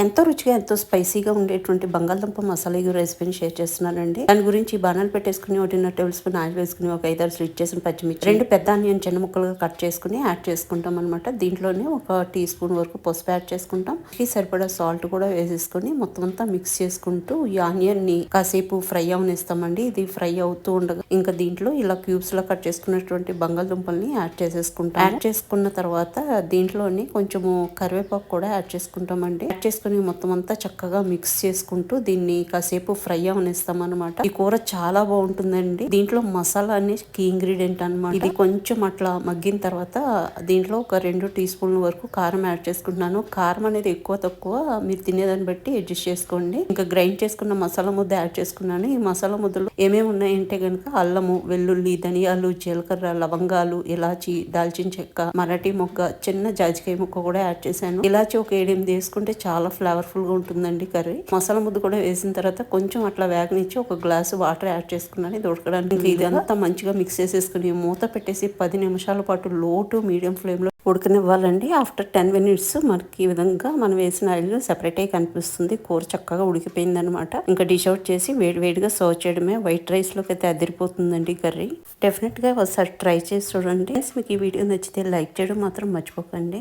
ఎంతో రుచిగా ఎంతో స్పైసీగా ఉండేటువంటి బంగాళదుంప మసాలా ఈ రెసిపీని షేర్ చేస్తున్నానండి. దాని గురించి బాణాలు పెట్టేసుకుని ఒకటిన్నర టేబుల్ స్పూన్ ఆయిల్ వేసుకుని ఒక ఐదారు స్లిట్ చేసిన పచ్చిమిర్చి రెండు పెద్ద ఆనియన్ చిన్న ముక్కలుగా కట్ చేసుకుని యాడ్ చేసుకుంటాం అనమాట దీంట్లోనే ఒక టీ స్పూన్ వరకు పసుపు యాడ్ చేసుకుంటాం. ఈ సరిపడా సాల్ట్ కూడా వేసేసుకుని మొత్తం అంతా మిక్స్ చేసుకుంటూ ఈ ఆనియన్ని కాసేపు ఫ్రై అవనిస్తామండి. ఇది ఫ్రై అవుతూ ఉండగా ఇంకా దీంట్లో ఇలా క్యూబ్స్లో కట్ చేసుకున్నటువంటి బంగాళదుంపల్ని యాడ్ చేసేసుకుంటాం. యాడ్ చేసుకున్న తర్వాత దీంట్లోని కొంచెము కరివేపాకు కూడా యాడ్ చేసుకుంటామండి. యాడ్ చేసుకుని మొత్తం అంతా చక్కగా మిక్స్ చేసుకుంటూ దీన్ని కాసేపు ఫ్రై అవనిస్తాం అనమాట ఈ కూర చాలా బాగుంటుందండి. దీంట్లో మసాలా అనేది కీ ఇంగ్రీడియంట్ అనమాట ఇది కొంచెం అట్లా మగ్గిన తర్వాత దీంట్లో ఒక రెండు టీ స్పూన్ల వరకు కారం యాడ్ చేసుకుంటున్నాను. కారం అనేది ఎక్కువ తక్కువ మీరు తినేదాన్ని బట్టి అడ్జస్ట్ చేసుకోండి. ఇంకా గ్రైండ్ చేసుకున్న మసాలా ముద్ద యాడ్ చేసుకున్నాను. ఈ మసాలా ముద్దలో ఏమేమి ఉన్నాయంటే కనుక అల్లము వెల్లుల్లి ధనియాలు జీలకర్ర లవంగాలు ఇలాచి దాల్చిన చెక్క మరాఠీ మొక్క చిన్న జాజికాయ ముక్క కూడా యాడ్ చేశాను. ఇలాచి ఒక ఏడెనిమిది వేసుకుంటే చాలా ఫ్లేవర్ఫుల్గా ఉంటుందండి కర్రీ. మసాలా ముద్ద కూడా వేసిన తర్వాత కొంచెం అట్లా వేగనిచ్చి ఒక గ్లాసు వాటర్ యాడ్ చేసుకున్నాను. ఇది ఉడకడానికి ఇదంతా మంచిగా మిక్స్ చేసేసుకుని మూత పెట్టేసి పది నిమిషాల పాటు లో టు మీడియం ఫ్లేమ్లో ఉడకనివ్వాలండి. ఆఫ్టర్ టెన్ మినిట్స్ మనకి ఈ విధంగా మనం వేసిన ఆయిల్ సెపరేట్ అయ్యి కనిపిస్తుంది. కూర చక్కగా ఉడికిపోయింది అనమాట ఇంకా డిష్ అవుట్ చేసి వేడి వేడిగా సర్వ్ చేయడమే వైట్ రైస్లోకి అయితే అదిరిపోతుందండి కర్రీ. డెఫినెట్గా ఒకసారి ట్రై చేసి చూడండి. మీకు ఈ వీడియో నచ్చితే లైక్ చేయడం మాత్రం మర్చిపోకండి.